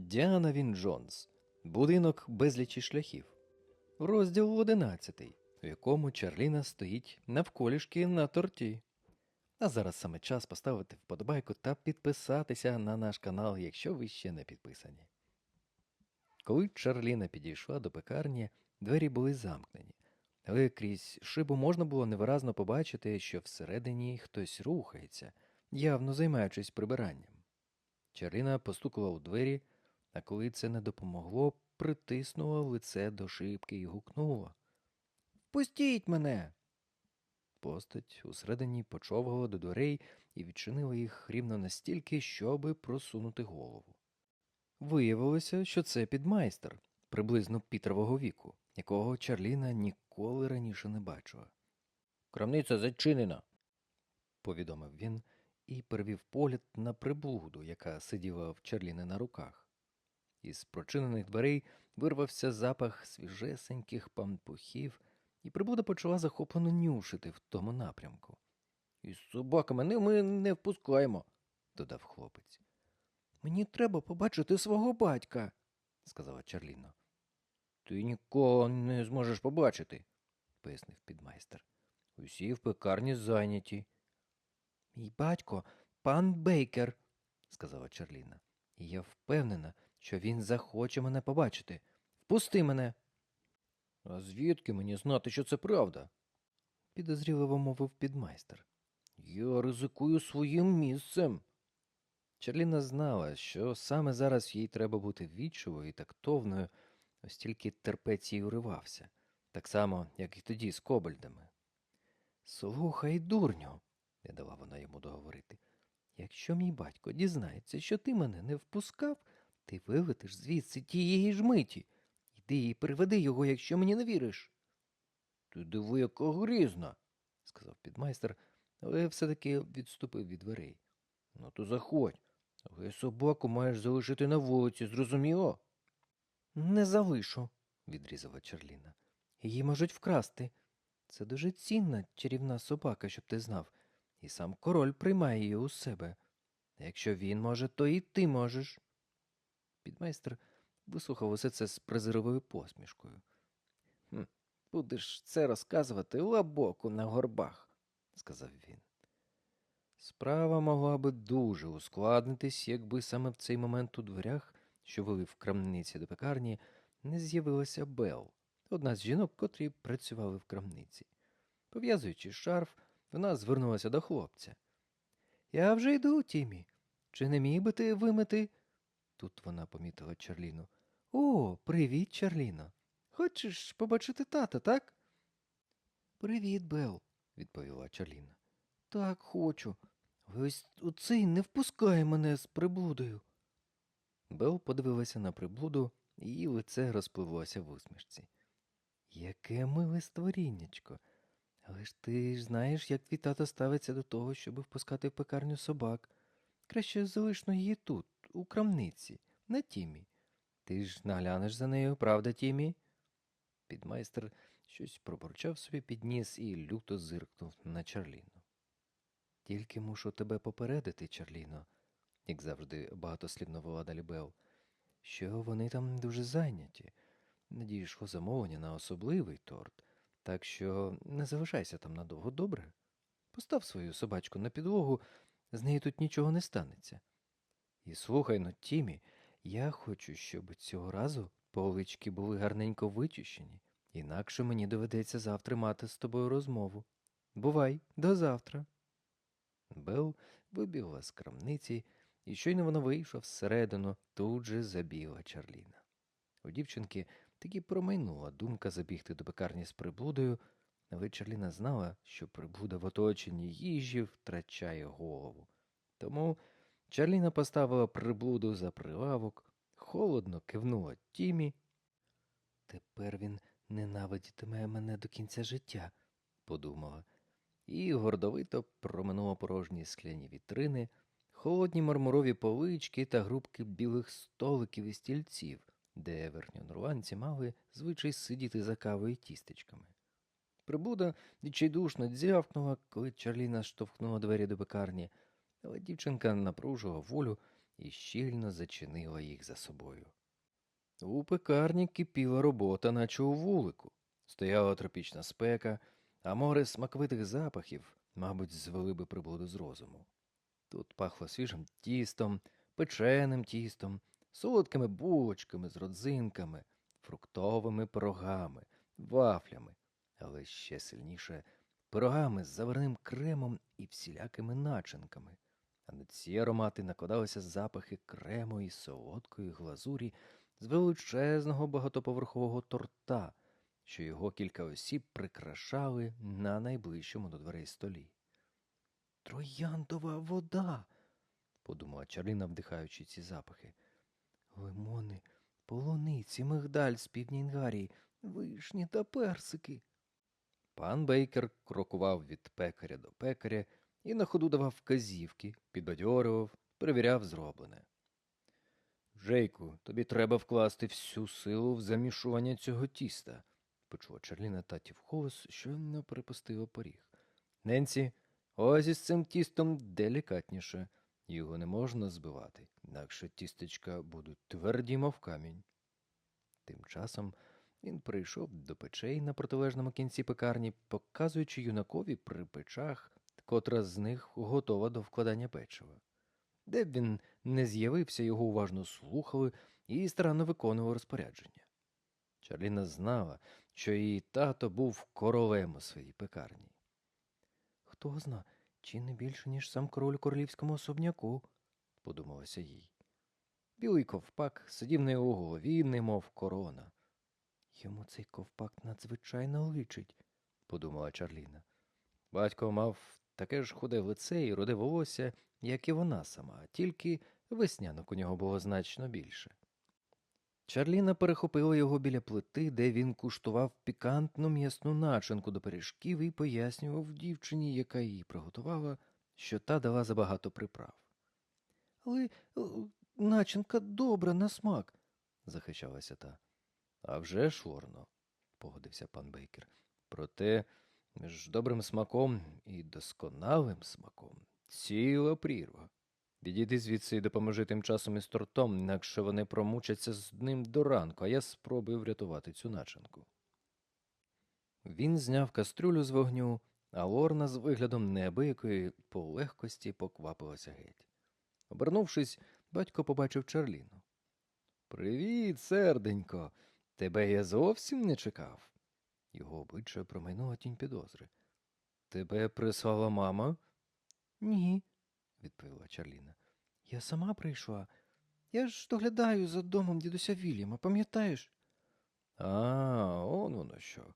Діана Він Джонс. Будинок безлічі шляхів. Розділ 11, у якому Чарліна стоїть навколішки на торті. А зараз саме час поставити вподобайку та підписатися на наш канал, якщо ви ще не підписані. Коли Чарліна підійшла до пекарні, двері були замкнені, але крізь шибу можна було невиразно побачити, що всередині хтось рухається, явно займаючись прибиранням. Чарліна постукала у двері, а коли це не допомогло, притиснула лице до шибки і гукнула. Впустіть мене. Постать усередині почовгала до дверей і відчинила їх рівно настільки, щоби просунути голову. Виявилося, що це підмайстер, приблизно Пітрового віку, якого Чарліна ніколи раніше не бачила. Крамниця зачинена, повідомив він і перевів погляд на приблуду, яка сиділа в Чарліни на руках. Із прочинених дверей вирвався запах свіжесеньких пампухів, і приблуда почала захоплено нюшити в тому напрямку. Із собаками ми не впускаємо, додав хлопець. Мені треба побачити свого батька, сказала Чарліна. Ти нікого не зможеш побачити, пояснив підмайстер. Усі в пекарні зайняті. Мій батько пан Бейкер, сказала Чарліна. І я впевнена, що він захоче мене побачити. Впусти мене. А звідки мені знати, що це правда? підозріливо мовив підмайстер. Я ризикую своїм місцем. Чарліна знала, що саме зараз їй треба бути вічовою і тактовною, ось тільки терпець їй уривався, так само, як і тоді з кобальдами. Слухай, дурню, не дала вона йому договорити. Якщо мій батько дізнається, що ти мене не впускав, ти вилетиш звідси тієї ж миті. Йди і приведи його, якщо мені не віриш. Ти диви, яка грізна, сказав підмайстер, але все-таки відступив від дверей. Ну то заходь, але собаку маєш залишити на вулиці, зрозуміло? Не залишу, відрізала Чарліна. Її можуть вкрасти. Це дуже цінна чарівна собака, щоб ти знав, і сам король приймає її у себе. Якщо він може, то і ти можеш. Підмайстер вислухав усе це з презирливою посмішкою. «Хм, Будеш це розказувати лабоку на горбах, сказав він. Справа могла би дуже ускладнитись, якби саме в цей момент у дверях, що вели в крамниці до пекарні, не з'явилася Бел, одна з жінок, котрі працювали в крамниці. Пов'язуючи шарф, вона звернулася до хлопця. Я вже йду, Тімі. Чи не міг би ти вимити? Тут вона помітила Чарліну. О, привіт, Чарліно. Хочеш побачити тата, так? Привіт, Бел, відповіла Чарліна. Так, хочу. Ось оцей не впускає мене з приблудою. Бел подивилася на приблуду, і лице розпливлося в усмішці. Яке миле створіннячко. Але ж ти ж знаєш, як твій тато ставиться до того, щоб впускати в пекарню собак. Краще залишно її тут, у крамниці, на Тімі. Ти ж наглянеш за нею, правда, Тімі? Підмайстер щось пробурчав собі під ніс і люто зиркнув на Чарліну. Тільки мушу тебе попередити, Чарліно, як завжди багатослівно вела далі Бел, що вони там дуже зайняті. Надійшло замовлення на особливий торт, так що не залишайся там надовго добре. Постав свою собачку на підлогу, з нею тут нічого не станеться. І слухай но, Тімі, я хочу, щоб цього разу полички були гарненько вичищені, інакше мені доведеться завтра мати з тобою розмову. Бувай, до завтра. Бел вибігла з крамниці, і щойно вона вийшла всередину, тут же забігла Чарліна. У дівчинки таки промайнула думка забігти до пекарні з приблудою, але Чарліна знала, що приблуда в оточенні їжі втрачає голову. Тому Чарліна поставила приблуду за прилавок, холодно кивнула Тімі. Тепер він ненавидітиме мене до кінця життя, подумала, і гордовито проминула порожні скляні вітрини, холодні мармурові полички та грубки білих столиків і стільців, де верхньонурланці мали звичай сидіти за кавою і тістечками. Прибуда відчайдушно дзявкнула, коли Чарліна штовхнула двері до пекарні, але дівчинка напружила волю і щільно зачинила їх за собою. У пекарні кипіла робота, наче у вулику. Стояла тропічна спека, а море смаковитих запахів, мабуть, звели би приблуду з розуму. Тут пахло свіжим тістом, печеним тістом, солодкими булочками з родзинками, фруктовими пирогами, вафлями, але ще сильніше пирогами з заварним кремом і всілякими начинками. А на ці аромати накладалися запахи крему і солодкої глазурі з величезного багатоповерхового торта, що його кілька осіб прикрашали на найближчому до дверей столі. Трояндова вода, подумала Чарліна, вдихаючи ці запахи. Лимони, полуниці, мигдаль з півдня Інгарії, вишні та персики. Пан Бейкер крокував від пекаря до пекаря і на ходу давав вказівки, підбадьорював, перевіряв зроблене. Жейку, тобі треба вкласти всю силу в замішування цього тіста, почула Чарліна татів голос, що не перепустила поріг. Ненці, ось із цим тістом делікатніше. Його не можна збивати, інакше тістечка будуть тверді, мов камінь. Тим часом він прийшов до печей на протилежному кінці пекарні, показуючи юнакові при печах, котра з них готова до вкладання печива. Де б він не з'явився, його уважно слухали і старанно виконував розпорядження. Чарліна знала, що її тато був королем у своїй пекарні. Хто зна, чи не більше, ніж сам король у королівському особняку, подумалося їй. Білий ковпак сидів на його голові, немов корона. Йому цей ковпак надзвичайно личить, подумала Чарліна. Батько мав таке ж худе лице і руде волосся, як і вона сама, тільки веснянок у нього було значно більше. Чарліна перехопила його біля плити, де він куштував пікантну м'ясну начинку до пиріжків і пояснював дівчині, яка її приготувала, що та дала забагато приправ. Але е, начинка добра на смак, захищалася та. «А вже ж, Лорно», – погодився пан Бейкер. Проте між добрим смаком і досконалим смаком ціла прірва. Відійди звідси і допоможи тим часом із тортом, інакше вони промучаться з ним до ранку, а я спробую врятувати цю начинку. Він зняв кастрюлю з вогню, а Лорна з виглядом неабиякої по легкості поквапилася геть. Обернувшись, батько побачив Чарліну. Привіт, серденько. Тебе я зовсім не чекав. Його обличчя промайнула тінь підозри. Тебе прислала мама? Ні, відповіла Чарліна. Я сама прийшла. Я ж доглядаю за домом дідуся Вільяма, пам'ятаєш? А, он воно що,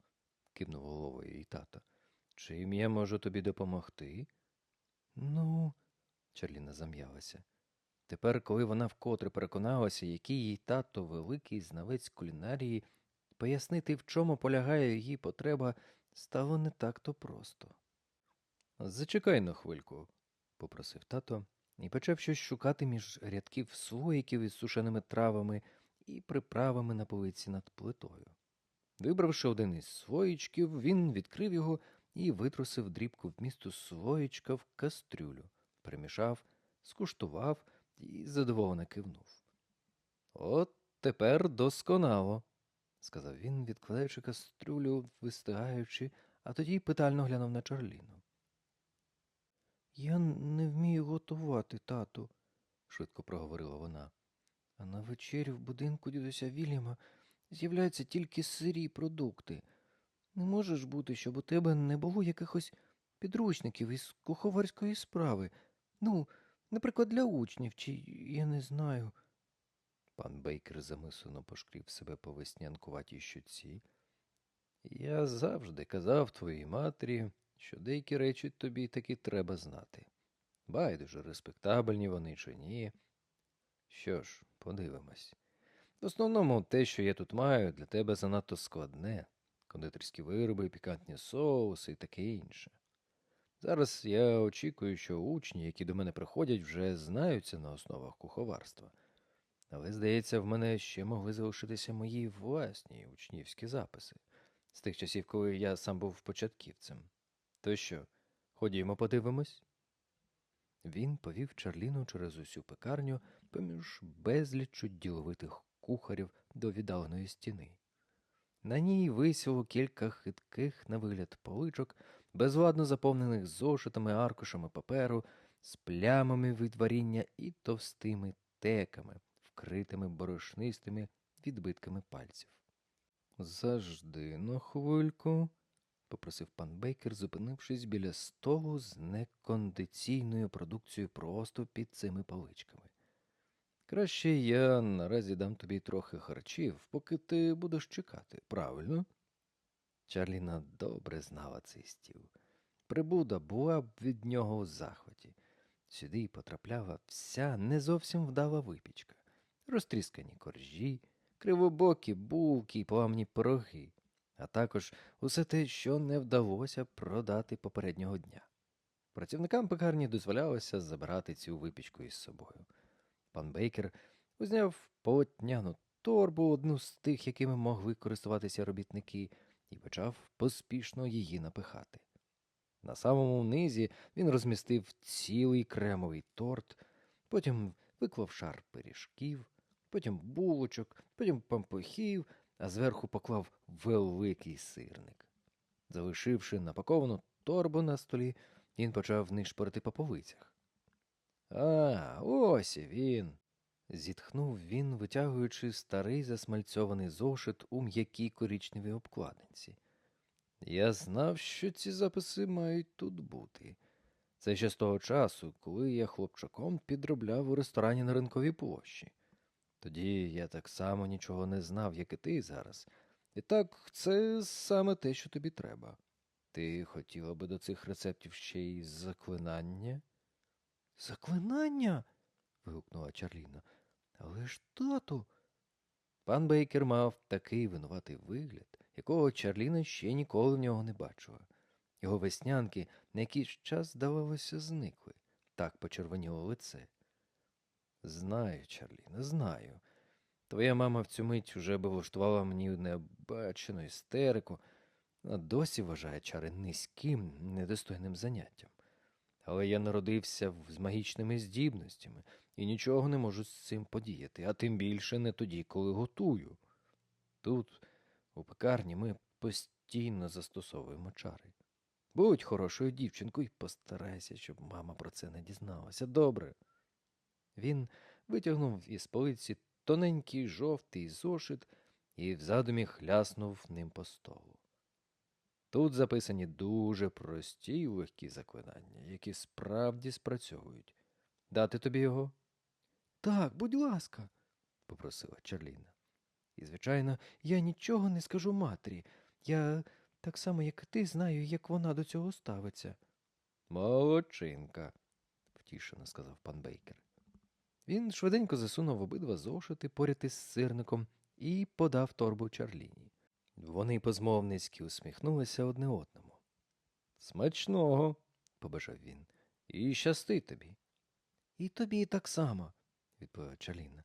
кивнув головою її тато. Чим я можу тобі допомогти? Ну, Чарліна зам'ялася. Тепер, коли вона вкотре переконалася, який їй тато великий знавець кулінарії, пояснити, в чому полягає її потреба, стало не так-то просто. Зачекай на хвильку, попросив тато і почав щось шукати між рядків слоїків із сушеними травами і приправами на полиці над плитою. Вибравши один із слоїчків, він відкрив його і витрусив дрібку вмісту слоїчка в кастрюлю, перемішав, скуштував і задоволено кивнув. От тепер досконало, сказав він, відкладаючи кастрюлю, вистигаючи, а тоді питально глянув на Чарліну. Я не вмію готувати, тату, швидко проговорила вона. А на вечерю в будинку дідуся Вільяма з'являються тільки сирі продукти. Не може ж бути, щоб у тебе не було якихось підручників із куховарської справи. Ну, наприклад, для учнів, чи я не знаю. Пан Бейкер замислено пошкрів себе по веснянкуватій щуці. Я завжди казав твоїй матері, що деякі речі тобі таки треба знати. Байдуже, респектабельні вони чи ні. Що ж, подивимось. В основному те, що я тут маю, для тебе занадто складне кондитерські вироби, пікантні соуси і таке інше. Зараз я очікую, що учні, які до мене приходять, вже знаються на основах куховарства. Але, здається, в мене ще могли залишитися мої власні учнівські записи з тих часів, коли я сам був початківцем. То що, ходімо, подивимось? Він повів Чарліну через усю пекарню, поміж безлічу діловитих кухарів до віддаленої стіни. На ній висіло кілька хитких на вигляд поличок, безладно заповнених зошитами, аркушами паперу, з плямами від варіння і товстими теками, вкритими борошнистими відбитками пальців. Завжди на хвильку, попросив пан Бейкер, зупинившись біля столу з некондиційною продукцією просто під цими поличками. Краще я наразі дам тобі трохи харчів, поки ти будеш чекати, правильно? Чарліна добре знала цей стіл. Прибуда була б від нього у захваті. Сюди потрапляла вся не зовсім вдала випічка, розтріскані коржі, кривобокі булки й поламні пироги, а також усе те, що не вдалося продати попереднього дня. Працівникам пекарні дозволялося забирати цю випічку із собою. Пан Бейкер узняв полотняну торбу, одну з тих, якими могли користуватися робітники, і почав поспішно її напихати. На самому низі він розмістив цілий кремовий торт, потім виклав шар пиріжків, потім булочок, потім пампухів, а зверху поклав великий сирник. Залишивши напаковану торбу на столі, він почав нишпорити по полицях. А, ось і він. зітхнув він, витягуючи старий засмальцьований зошит у м'якій корічневій обкладинці. Я знав, що ці записи мають тут бути. Це ще з того часу, коли я хлопчаком підробляв у ресторані на ринковій площі. Тоді я так само нічого не знав, як і ти зараз. І так, це саме те, що тобі треба. Ти хотіла би до цих рецептів ще й заклинання? Заклинання? вигукнула Чарліна. Але ж тату. Пан Бейкер мав такий винуватий вигляд, якого Чарліна ще ніколи в нього не бачила. Його веснянки на якийсь час, здавалося, зникли, так почервоніло лице. Знаю, Чарліна, знаю. Твоя мама в цю мить уже би влаштувала мені небачену істерику, а досі вважає чари низьким, недостойним заняттям. Але я народився з магічними здібностями і нічого не можу з цим подіяти, а тим більше не тоді, коли готую. Тут, у пекарні, ми постійно застосовуємо чари. Будь хорошою дівчинкою і постарайся, щоб мама про це не дізналася. Добре. Він витягнув із полиці тоненький жовтий зошит і в задумі хляснув ним по столу. Тут записані дуже прості й легкі заклинання, які справді спрацьовують. Дати тобі його? Так, будь ласка, попросила Чарліна. І, звичайно, я нічого не скажу матері. Я так само, як і ти, знаю, як вона до цього ставиться. Молодчинка, втішено сказав пан Бейкер. Він швиденько засунув обидва зошити поряд із сирником і подав торбу Чарліні. Вони позмовницьки усміхнулися одне одному. Смачного, побажав він, і щасти тобі. І тобі так само, відповіла Чарліна.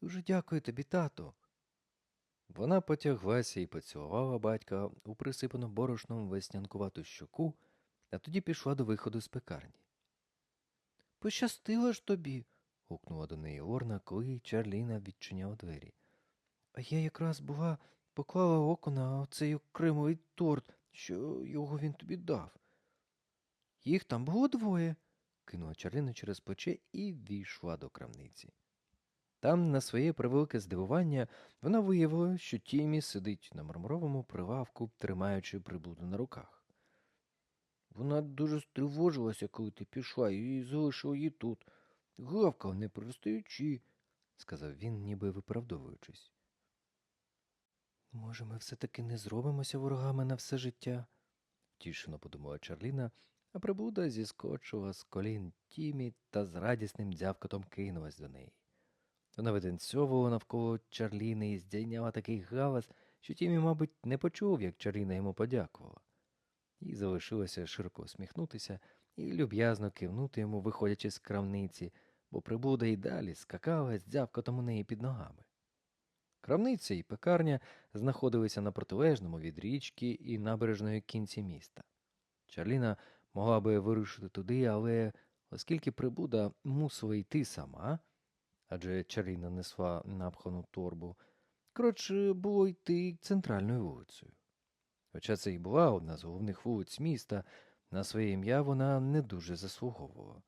Дуже дякую тобі, тату. Вона потяглася і поцілувала батька у присипану борошном веснянкувату щоку, а тоді пішла до виходу з пекарні. Пощастило ж тобі. Гукнула до неї Орна, коли Чарліна відчиняла двері. А я якраз була поклала око на оцей окремий торт, що його він тобі дав. Їх там було двоє, кинула Чарліна через плече і війшла до крамниці. Там, на своє превелике здивування, вона виявила, що Тімі сидить на мармуровому прилавку, тримаючи приблуду на руках. Вона дуже стривожилася, коли ти пішла, і залишила її тут. Гавкав, не перестаючи, сказав він, ніби виправдовуючись. Може, ми все-таки не зробимося ворогами на все життя? втішено подумала Чарліна, а приблуда зіскочила з колін Тімі та з радісним дзявкотом кинулась до неї. Вона витанцьовувала навколо Чарліни і здійняла такий галас, що Тімі, мабуть, не почув, як Чарліна йому подякувала. Їй залишилося широко усміхнутися і люб'язно кивнути йому, виходячи з крамниці, бо приблуда й далі скакала з дзявкотом у неї під ногами. Крамниця і пекарня знаходилися на протилежному від річки і набережної кінці міста. Чарліна могла би вирушити туди, але оскільки прибуда мусила йти сама, адже Чарліна несла напхану торбу. Коротше, було йти центральною вулицею. Хоча це і була одна з головних вулиць міста, на своє ім'я вона не дуже заслуговувала.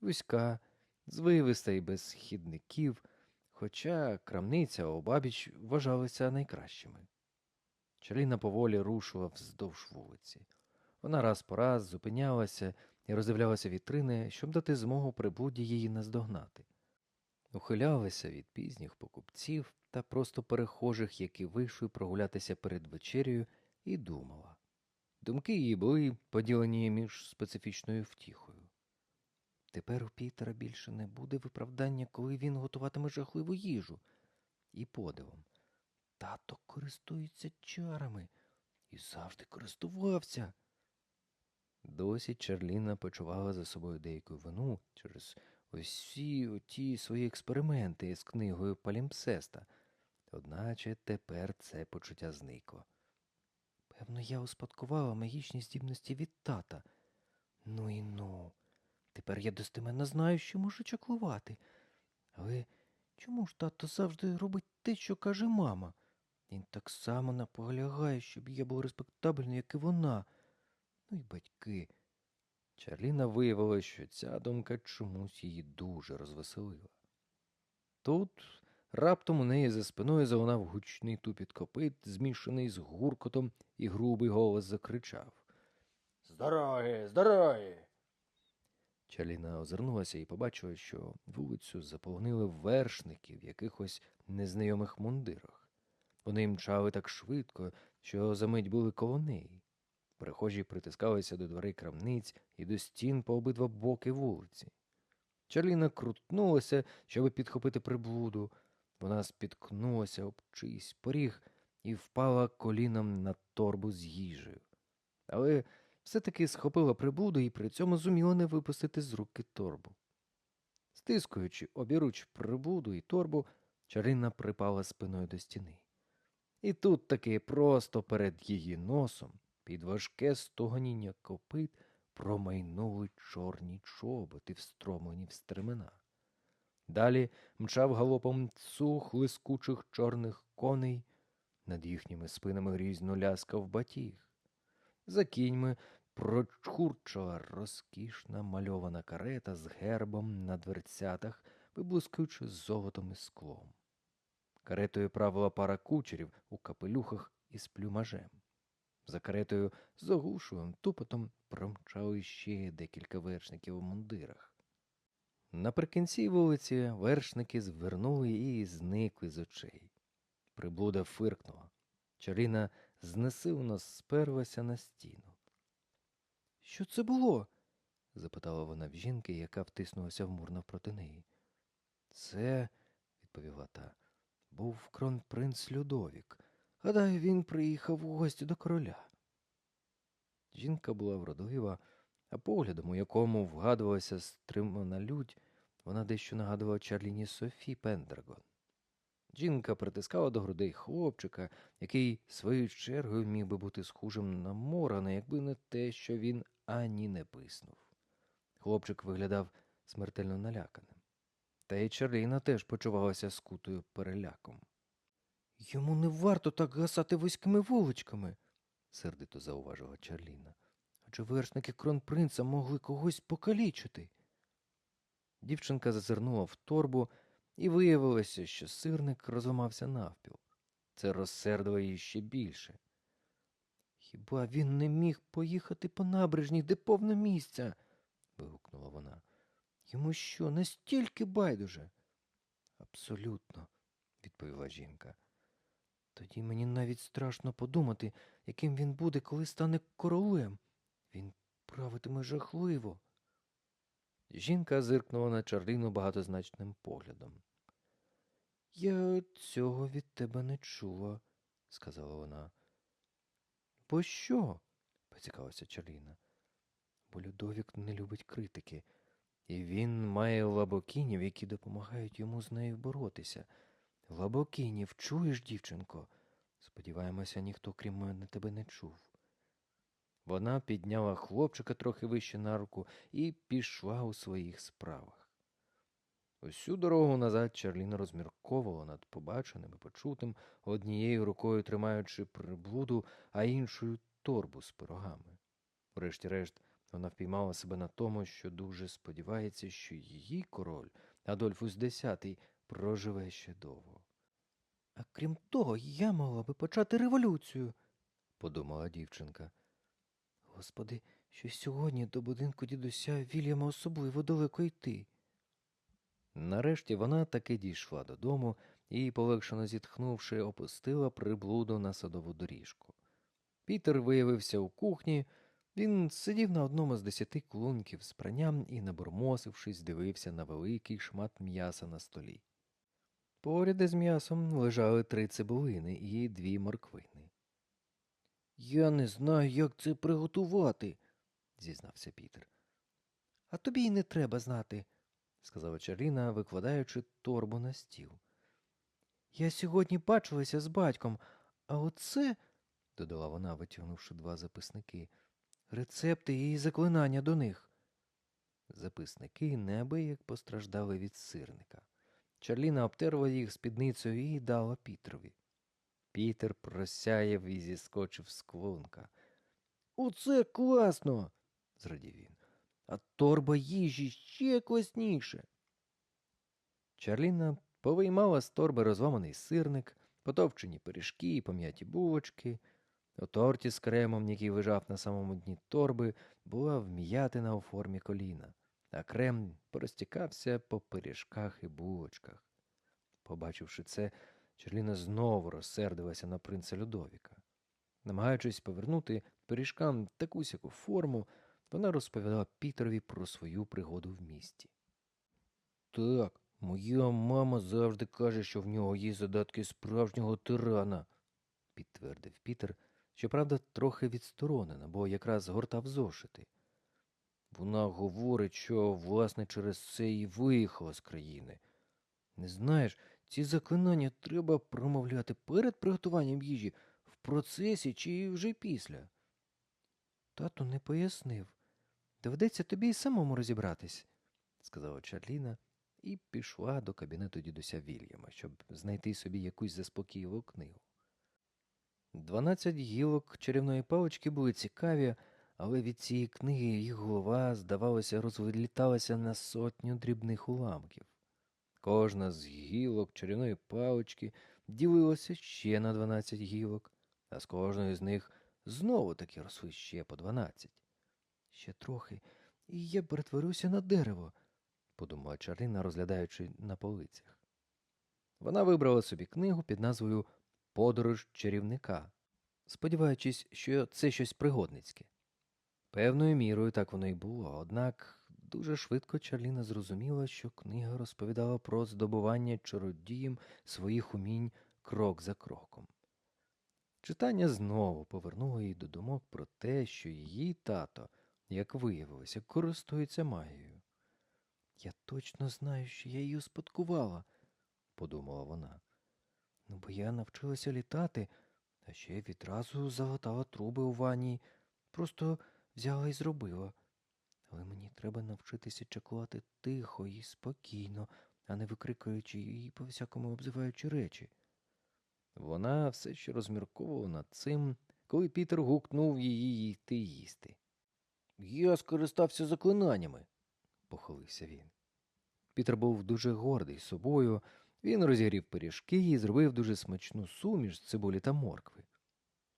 Вузька, звивиста і без хідників, хоча крамниця обабіч вважалися найкращими. Чарліна поволі рушила вздовж вулиці. Вона раз по раз зупинялася і роздивлялася вітрини, щоб дати змогу приблуді її наздогнати. Ухилялася від пізніх покупців та просто перехожих, які вийшли прогулятися перед вечерею, і думала. Думки її були поділені між специфічною втіхою. Тепер у Пітера більше не буде виправдання, коли він готуватиме жахливу їжу, і подивом. Тато користується чарами і завжди користувався. Досі Чарліна почувала за собою деяку вину через усі оті свої експерименти з книгою Палімпсеста, одначе тепер це почуття зникло. Певно, я успадкувала магічні здібності від тата. Ну і ну. Тепер я достеменно знаю, що можу чаклувати. Але чому ж тато завжди робить те, що каже мама? Він так само наполягає, щоб я був респектабельний, як і вона. Ну й батьки. Чарліна виявила, що ця думка чомусь її дуже розвеселила. Тут раптом у неї за спиною залунав гучний тупіт копит, змішаний з гуркотом, і грубий голос закричав. З дороги, з дороги. Чарліна озирнулася і побачила, що вулицю заповнили вершники в якихось незнайомих мундирах. Вони мчали так швидко, що за мить були коло неї. Перехожі притискалися до дверей крамниць і до стін по обидва боки вулиці. Чарліна крутнулася, щоб підхопити приблуду. Вона спіткнулася об чийсь поріг і впала коліном на торбу з їжею. Але все-таки схопила приблуду і при цьому зуміла не випустити з руки торбу. Стискуючи обіруч приблуду і торбу, Чарліна припала спиною до стіни. І тут таки просто перед її носом, під важке стогоніння копит, промайнули чорні чоботи, встромлені в стремена. Далі мчав галопом цух лискучих чорних коней, над їхніми спинами грізно ляскав батіг. За кіньми прочхурчала розкішна мальована карета з гербом на дверцятах, виблискуючи золотом і склом. Каретою правила пара кучерів у капелюхах із плюмажем. За каретою з оглушливим тупотом промчали ще декілька вершників у мундирах. Наприкінці вулиці вершники звернули і зникли з очей. Приблуда фиркнула. Чаріна знесилено сперлася на стіну. Що це було? запитала вона в жінки, яка втиснулася в мур навпроти неї. Це, відповіла та, був кронпринц Людовік. Гадаю, він приїхав у гості до короля. Жінка була вродлива, а поглядом, у якому вгадувалася стримана лють, вона дещо нагадувала Чарліні Софі Пендергон. Жінка притискала до грудей хлопчика, який своєю чергою міг би бути схожим на Морана, якби не те, що він ані не писнув. Хлопчик виглядав смертельно наляканим. Та й Чарліна теж почувалася скутою переляком. Йому не варто так гасати вузькими вуличками, сердито зауважила Чарліна. Адже вершники кронпринца могли когось покалічити. Дівчинка зазирнула в торбу і виявилося, що сирник розламався навпіл. Це розсердило її ще більше. Хіба він не міг поїхати по набережній, де повно місця? вигукнула вона. Йому що, настільки байдуже? Абсолютно, відповіла жінка. Тоді мені навіть страшно подумати, яким він буде, коли стане королем. Він правитиме жахливо. Жінка зиркнула на Чарліну багатозначним поглядом. Я цього від тебе не чула, сказала вона. Бо що? поцікавилася Чарліна. Бо Людовік не любить критики, і він має лабокінів, які допомагають йому з нею боротися. Лабокінів, чуєш, дівчинко? Сподіваємося, ніхто крім мене тебе не чув. Вона підняла хлопчика трохи вище на руку і пішла у своїх справах. Усю дорогу назад Чарліна розмірковувала над побаченим і почутим, однією рукою тримаючи приблуду, а іншою торбу з пирогами. Врешті-решт, вона впіймала себе на тому, що дуже сподівається, що її король, Адольфус X, проживе ще довго. А крім того, я могла би почати революцію, подумала дівчинка. Господи, що сьогодні до будинку дідуся Вільяма особливо далеко йти. Нарешті вона таки дійшла додому і, полегшено зітхнувши, опустила приблуду на садову доріжку. Пітер виявився у кухні. Він сидів на одному з десяти клунків з пранням і, набурмосившись, дивився на великий шмат м'яса на столі. Поряд із м'ясом лежали три цибулини і дві морквини. Я не знаю, як це приготувати, зізнався Пітер. А тобі й не треба знати, сказала Чарліна, викладаючи торбу на стіл. Я сьогодні бачилася з батьком, а оце, додала вона, витягнувши два записники, рецепти і заклинання до них. Записники неабияк постраждали від сирника. Чарліна обтерла їх спідницею і дала Пітрові. Пітер просяяв і зіскочив з клунка. Оце класно. зрадів він. А торба їжі ще класніше. Чарліна повиймала з торби розламаний сирник, потовчені пиріжки і пом'яті булочки. У торті з кремом, який лежав на самому дні торби, була вм'ятина у формі коліна, а крем порозтікався по пиріжках і булочках. Побачивши це, Чарліна знову розсердилася на принца Людовіка. Намагаючись повернути пиріжкам таку сяку форму, вона розповіла Пітерові про свою пригоду в місті. Так, моя мама завжди каже, що в нього є задатки справжнього тирана, підтвердив Пітер, щоправда, трохи відсторонено, бо якраз гортав зошити. Вона говорить, що, власне, через це і виїхала з країни. Не знаєш, ці заклинання треба промовляти перед приготуванням їжі, в процесі чи вже після. Тато не пояснив. Доведеться тобі й самому розібратись, сказала Чарліна і пішла до кабінету дідуся Вільяма, щоб знайти собі якусь заспокійливу книгу. Дванадцять гілок чарівної палички були цікаві, але від цієї книги їх голова, здавалося, розвиліталася на сотню дрібних уламків. Кожна з гілок чарівної палички ділилася ще на дванадцять гілок, а з кожної з них знову таки росли ще по дванадцять. Ще трохи, і я перетворюся на дерево, подумала Чарліна, розглядаючи на полицях. Вона вибрала собі книгу під назвою Подорож чарівника, сподіваючись, що це щось пригодницьке. Певною мірою так воно й було, однак дуже швидко Чарліна зрозуміла, що книга розповідала про здобування чародієм своїх умінь крок за кроком. Читання знову повернуло її до думок про те, що її тато, як виявилося, користується магією. Я точно знаю, що я її успадкувала, подумала вона. Ну, бо я навчилася літати, а ще відразу залатала труби у ванні, просто взяла і зробила. Але мені треба навчитися чаклувати тихо і спокійно, а не викрикуючи і по всякому обзиваючи речі. Вона все ще розмірковувала над цим, коли Пітер гукнув її йти їсти. Я скористався заклинаннями, похилився він. Пітер був дуже гордий собою. Він розігрів пиріжки і зробив дуже смачну суміш з цибулі та моркви.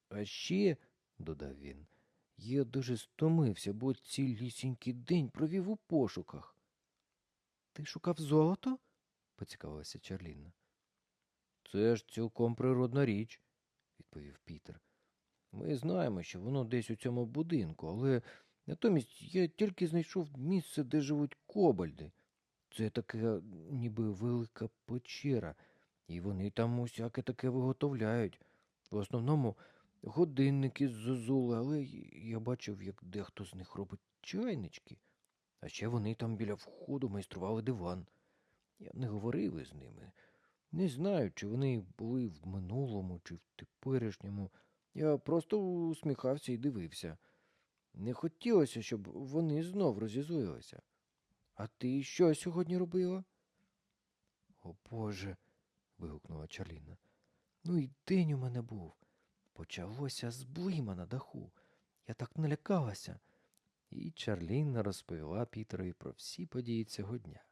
А ще, додав він, я дуже стомився, бо цілісінький день провів у пошуках. Ти шукав золото? поцікавилася Чарліна. Це ж цілком природна річ, відповів Пітер. Ми знаємо, що воно десь у цьому будинку, але натомість я тільки знайшов місце, де живуть кобальди. Це таке, ніби велика печера, і вони там усяке таке виготовляють. В основному годинники з зозули, але я бачив, як дехто з них робить чайнички. А ще вони там біля входу майстрували диван. Я не говорив із ними. Не знаю, чи вони були в минулому, чи в теперішньому. Я просто усміхався і дивився. Не хотілося, щоб вони знов розізлилися. А ти що сьогодні робила? О Боже. вигукнула Чарліна. Ну і день у мене був. Почалося з блима на даху. Я так налякалася. І Чарліна розповіла Пітерові про всі події цього дня.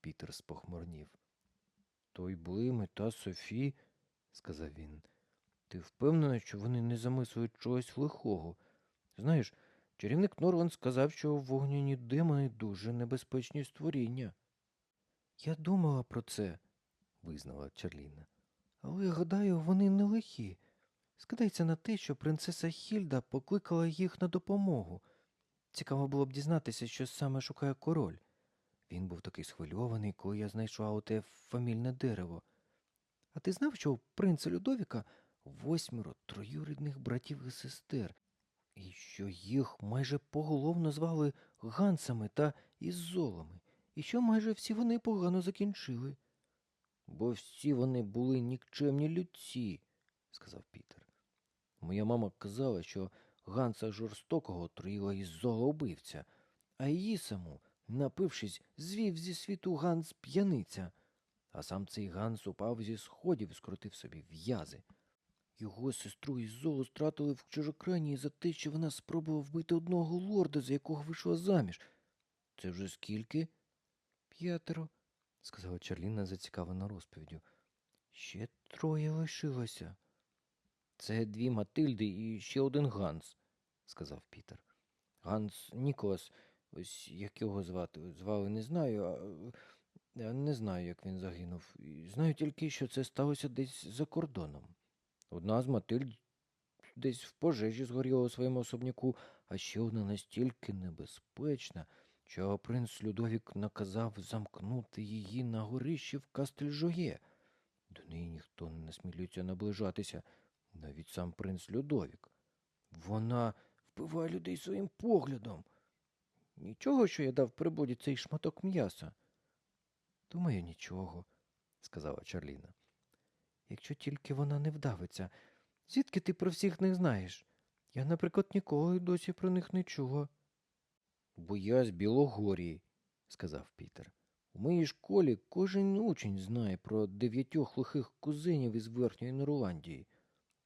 Пітер спохмурнів. Той блим і та Софі, сказав він. Ти впевнений, що вони не замислюють чогось лихого? Знаєш, чарівник Норван сказав, що вогняні демони дуже небезпечні створіння. Я думала про це, визнала Чарліна. Але гадаю, вони не лихі. Скидається на те, що принцеса Хільда покликала їх на допомогу. Цікаво було б дізнатися, що саме шукає король. Він був такий схвильований, коли я знайшла оте фамільне дерево. А ти знав, що у принца Людовіка восьмеро троюрідних братів і сестер, і що їх майже поголовно звали Гансами та Ізолами, і що майже всі вони погано закінчили. Бо всі вони були нікчемні людці, сказав Пітер. Моя мама казала, що Ганса жорстокого труїла Ізола убивця, а її саму, напившись, звів зі світу Ганс п'яниця, а сам цей Ганс упав зі сходів і скрутив собі в'язи. Його сестру Ізолу стратили в чужокрайній за те, що вона спробувала вбити одного лорда, за якого вийшла заміж. Це вже скільки? П'ятеро, сказала Чарліна, зацікавлена розповіддю. Ще троє лишилося. Це дві Матильди і ще один Ганс, сказав Пітер. Ганс Ніколас, ось як його звати, звали не знаю, а не знаю, як він загинув. Знаю тільки, що це сталося десь за кордоном. Одна з Матильд десь в пожежі згоріла у своєму особняку, а ще одна настільки небезпечна, що принц Людовік наказав замкнути її на горищі в Кастельжоє. До неї ніхто не насмілюється наближатися, навіть сам принц Людовік. Вона вбиває людей своїм поглядом. Нічого, що я дав прибуді цей шматок м'яса. Думаю, нічого, сказала Чарліна. Якщо тільки вона не вдавиться, звідки ти про всіх них знаєш? Я, наприклад, ніколи досі про них не чула. Бо я з Білогорії, сказав Пітер. У моїй школі кожен учень знає про дев'ятьох лихих кузенів із Верхньої Норландії.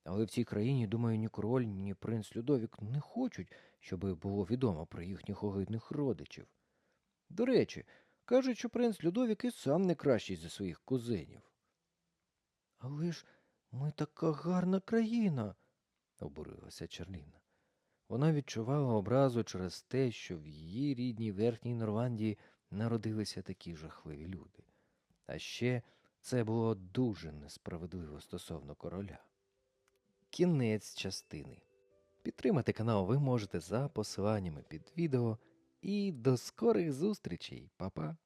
Але в цій країні, думаю, ні король, ні принц Людовік не хочуть, щоб було відомо про їхніх огидних родичів. До речі, кажуть, що принц Людовік і сам не кращий за своїх кузенів. Але ж ми така гарна країна, обурилася Чарліна. Вона відчувала образу через те, що в її рідній Верхній Нормандії народилися такі жахливі люди. А ще це було дуже несправедливо стосовно короля. Кінець частини. Підтримати канал ви можете за посиланнями під відео. І до скорих зустрічей, Па-па!